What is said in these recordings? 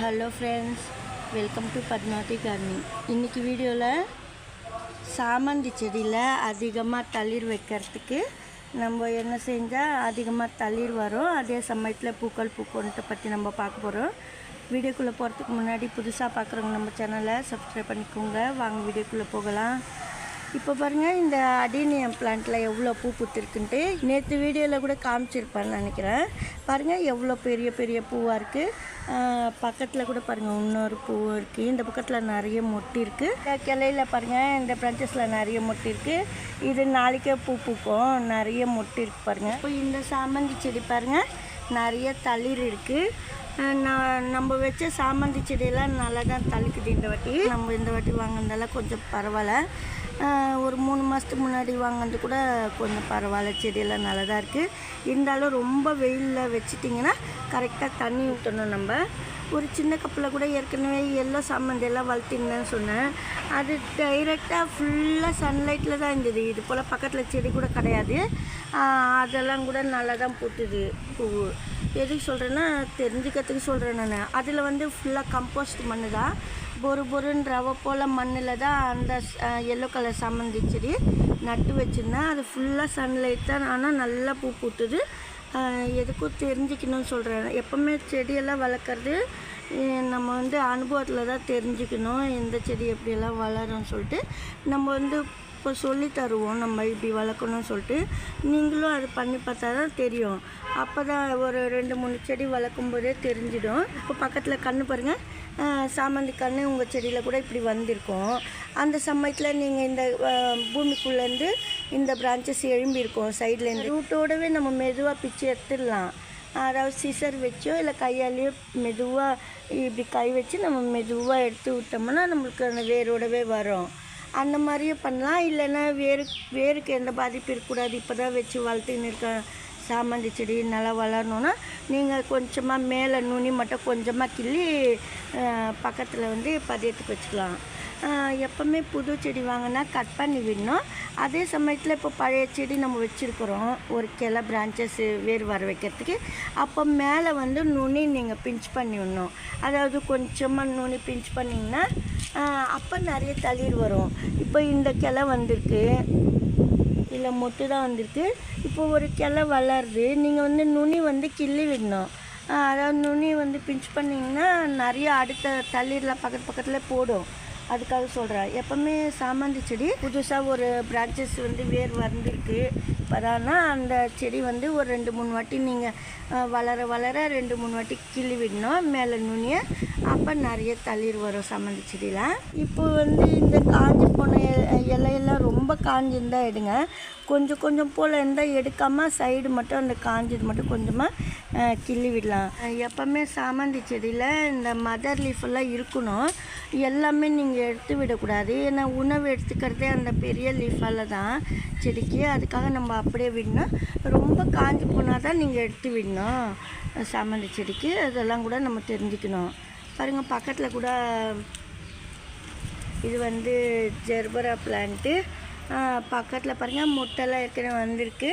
Hello friends welcome to Padmavati gardening இன்றைக்கி வீடியோவில் சாமந்தி செடியில் அதிகமாக தளிர் வைக்கிறதுக்கு நம்ம என்ன செஞ்சால் அதிகமாக தளிர் வரும். அதே சமயத்தில் பூக்கள் பூக்கொன்ட்டு பற்றி நம்ம பார்க்க போகிறோம் வீடியோக்குள்ளே போகிறதுக்கு முன்னாடி புதுசாக பார்க்குறவங்க நம்ம சேனலை சப்ஸ்கிரைப் பண்ணிக்கோங்க. வாங்க வீடியோக்குள்ளே போகலாம். இப்போ பாருங்கள் இந்த அடீனியம் பிளான்ட்டில் எவ்வளோ பூ பூத்திருக்குன்ட்டு நேற்று வீடியோவில் கூட காமிச்சிருப்பான்னு நினைக்கிறேன். பாருங்கள் எவ்வளோ பெரிய பெரிய பூவாக இருக்குது பக்கத்தில் கூட பாருங்கள் இன்னொரு பூ இருக்குது இந்த பக்கத்தில் நிறைய மொட்டி இருக்குது கிளையில பாருங்கள் இந்த பிரான்ச்சஸில் நிறைய மொட்டி இருக்குது இது நாளைக்கே பூ பூக்கும். நிறைய மொட்டி இருக்குது பாருங்கள் இப்போ இந்த சாமந்தி செடி பாருங்கள் நிறைய தளிர் இருக்குது நம்ம வச்ச சாமந்தி செடியெல்லாம் நல்லா தான் தளிக்குது இந்த வாட்டி. நம்ம இந்த வாட்டி வாங்கினதெல்லாம் கொஞ்சம் பரவாயில்ல. ஒரு மூணு மாதத்துக்கு முன்னாடி வாங்கினது கூட கொஞ்சம் பரவாயில்ல. செடியெல்லாம் நல்லா தான் இருக்குது இருந்தாலும் ரொம்ப வெயிலில் வச்சிட்டிங்கன்னா கரெக்டாக தண்ணி ஊற்றணும் நம்ம. ஒரு சின்ன கப்பில் கூட ஏற்கனவே எல்லோ சாமந்தி எல்லாம் வளர்த்திங்கன்னு சொன்னேன். அது டைரெக்டாக ஃபுல்லாக சன்லைட்டில் தான் இருந்தது. இது போல் பக்கத்தில் செடி கூட கிடையாது. அதெல்லாம் கூட நல்லா தான் பூத்துது. பூவு எதுக்கு சொல்கிறேன்னா தெரிஞ்சுக்கிறதுக்கு சொல்கிறேன் நான். அதில் வந்து ஃபுல்லாக கம்போஸ்ட் மண் தான். பொறு பொருன்னு ரவை போல் மண்ணில் தான் அந்த எல்லோ கலர் சம்மந்தி செடி நட்டு வச்சுருந்தேன். அது ஃபுல்லாக சன்லைட் தான். ஆனால் நல்லா பூ பூத்துது. எதுக்கும் தெரிஞ்சுக்கணும்னு சொல்கிறேன் எப்போவுமே செடியெல்லாம் வளர்க்குறது நம்ம வந்து அனுபவத்தில் தான் தெரிஞ்சுக்கணும். எந்த செடி எப்படியெல்லாம் வளரும்னு சொல்லிட்டு. நம்ம வந்து இப்போ சொல்லி தருவோம். நம்ம இப்படி வளர்க்கணும்னு சொல்லிட்டு நீங்களும் அது பண்ணி பார்த்தா தான் தெரியும். அப்போ தான் ஒரு ரெண்டு மூணு செடி வளர்க்கும் போதே தெரிஞ்சிடும். இப்போ பக்கத்தில் கண்ணு பாருங்கள் சாமந்தி கன்று உங்கள் செடியில் கூட இப்படி வந்திருக்கும். அந்த சமயத்தில் நீங்கள் இந்த பூமிக்குள்ளேருந்து இந்த பிரான்ச்சஸ் எழும்பியிருக்கும் சைட்லேருந்து ரூட்டோடவே நம்ம மெதுவாக பிச்சு எடுத்துடலாம். அதாவது சிசர் வச்சோ இல்லை கையாலேயோ மெதுவாக இப்படி கை வச்சு நம்ம மெதுவாக எடுத்து விட்டோம்னா நம்மளுக்கு அந்த வேரோடவே வரும். அந்த மாதிரியும் பண்ணலாம். இல்லைன்னா வேறு வேருக்கு எந்த பாதிப்பு இருக்கக்கூடாது. இப்போ தான் வச்சு வளர்த்துன்னு இருக்க சாமந்தி செடி நல்லா வளரணுன்னா நீங்கள் கொஞ்சமாக மேலே நுனி மட்டும் கொஞ்சமாக கிள்ளி பக்கத்தில் வந்து பதியத்துக்கு வச்சுக்கலாம். எப்போவுமே புது செடி வாங்கினா கட் பண்ணி விடணும். அதே சமயத்தில் இப்போ பழைய செடி நம்ம வச்சுருக்குறோம். ஒரு கிளை பிரான்ச்சஸ் வேர் வர வைக்கிறதுக்கு. அப்போ மேலே வந்து நுனி நீங்கள் பிஞ்ச் பண்ணி விடணும். அதாவது கொஞ்சமாக நுனி பிஞ்ச் பண்ணிங்கன்னா அப்போ நிறைய தளிர் வரும். இப்போ இந்த கிளை வந்திருக்கு. இல்லை மொட்டு தான் வந்திருக்கு. இப்போ ஒரு கிளை வளருது. நீங்கள் வந்து நுனி வந்து கிள்ளி விடணும். அதாவது நுனி வந்து பிஞ்ச் பண்ணிங்கன்னா நிறைய அடுத்த தளிர்லாம் பக்கத்து பக்கத்தில் போடும். அதுக்காக சொல்கிறேன் எப்போவுமே சாமந்தி செடி புதுசாக ஒரு பிரான்ச்சஸ் வந்து வேர் வந்திருக்கு. இப்போதான்னா அந்த செடி வந்து ஒரு ரெண்டு மூணு வாட்டி நீங்கள் வளர வளர ரெண்டு மூணு வாட்டி கிள்ளி விடணும். மேலே நுனியை அப்போ நிறைய தளிர் வரும் சாமந்தி செடியில். இப்போ வந்து இந்த காஞ்சி போன இலையெல்லாம் ரொம்ப காஞ்சிருந்தால் எடுங்க. கொஞ்சம் கொஞ்சம் போல் இருந்தால் எடுக்காமல் சைடு மட்டும் அந்த காஞ்சது மட்டும் கொஞ்சமாக கிள்ளி விடலாம். எப்போவுமே சாமந்தி செடியில் இந்த மதர் லீஃப் எல்லாம் இருக்கணும். எல்லாமே நீங்கள் எடுத்து விடக்கூடாது. ஏன்னா உணவு எடுத்துக்கிறதே அந்த பெரிய லீஃபால் தான் செடிக்கு. அதுக்காக நம்ம அப்படியே விடணும். ரொம்ப காஞ்சி போனால் தான் நீங்கள் எடுத்து விடணும். சாமந்தி செடிக்கு. அதெல்லாம் கூட நம்ம தெரிஞ்சுக்கணும். பாருங்கள் பக்கத்தில் கூட இது வந்து ஜெர்பரா பிளான்ட்டு பக்கத்தில் பாருங்கள் முட்டைலாம் ஏற்கனவே வந்திருக்கு.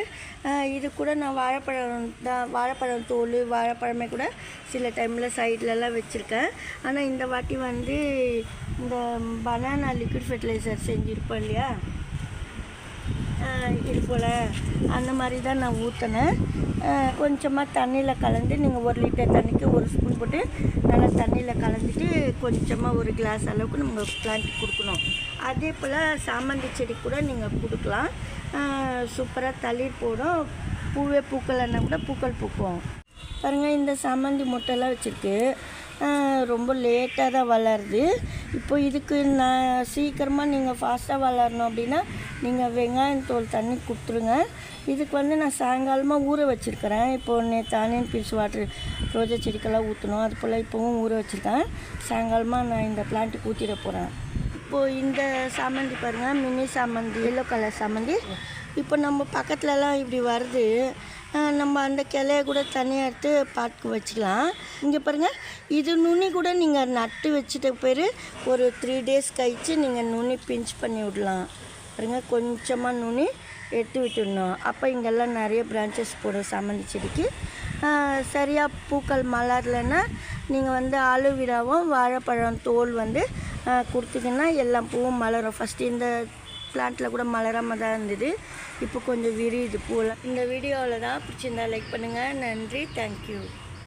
இது கூட நான் வாழைப்பழம் தான் வாழைப்பழம் தோல் வாழைப்பழமே கூட சில டைமில் சைட்லலாம் வச்சுருக்கேன். ஆனால் இந்த வாட்டி வந்து இந்த பனானா லிக்விட் ஃபெர்டிலைசர் செஞ்சுருப்போம் இல்லையா? இது போல் அந்த மாதிரி தான் நான் ஊற்றினேன் கொஞ்சமாக தண்ணியில் கலந்து நீங்கள் ஒரு லிட்டர் தண்ணிக்கு ஒரு ஸ்பூன் போட்டு நல்லா தண்ணியில் கலந்துட்டு கொஞ்சமாக ஒரு கிளாஸ் அளவுக்கு நம்ம பிளான்ட் கொடுக்கணும். அதே போல் சாமந்தி செடி கூட நீங்கள் கொடுக்கலாம். சூப்பராக தளிர் போடும். பூவே பூக்கலைன்னா கூட பூக்கள் பூக்கும். பாருங்கள் இந்த சாமந்தி முட்டைலாம் வச்சுருக்கு. ரொம்ப லேட்டாக தான் வளருது. இப்போ இதுக்கு நான் சீக்கிரமாக நீங்கள் ஃபாஸ்ட்டாக வளரணும் அப்படின்னா நீங்கள் வெங்காயம் தோல் தண்ணி கொடுத்துருங்க. இதுக்கு வந்து நான் சாயங்காலமாக ஊற வச்சுருக்கிறேன். இப்போது நேற்று ஆனியன் பீஸ் வாட்டர் ரோஜா செடிக்கெல்லாம் ஊற்றணும் அது போல் இப்போவும் ஊற வச்சுருக்கேன். சாயங்காலமாக நான் இந்த பிளான்ட்டுக்கு ஊற்றிட போகிறேன் இப்போது இந்த சாமந்தி பாருங்கள் மினி சாமந்தி எல்லோ கலர் சாமந்தி. இப்போ நம்ம பக்கத்துலலாம் இப்படி வருது. நம்ம அந்த கிளைய கூட தனியாக எடுத்து பாட்டுக்கு வச்சுக்கலாம். இங்கே பாருங்கள் இது நுனி கூட நீங்கள் நட்டு வச்சுட்ட பேர் ஒரு த்ரீ டேஸ் கழித்து நீங்கள் நுனி பிஞ்ச் பண்ணி விடலாம். பாருங்கள் கொஞ்சமாக நுனி எடுத்து விட்டுடணும் அப்போ இங்கெல்லாம் நிறைய பிரான்ச்சஸ் போடும் சாமந்தி செடிக்கு சரியாக பூக்கள் மலரலைன்னா நீங்கள் வந்து ஆலுவிராவும் வாழைப்பழம் தோல் வந்து கொடுத்தீங்கன்னா எல்லா பூவும் மலரும். ஃபஸ்ட்டு இந்த பிளான்ட்டில் கூட மலராமல் தான் இருந்தது. இப்போ கொஞ்சம் விரியுது பூவில் இந்த வீடியோவில் தான் பிடிச்சிருந்தா லைக் பண்ணுங்கள் நன்றி. தேங்க்யூ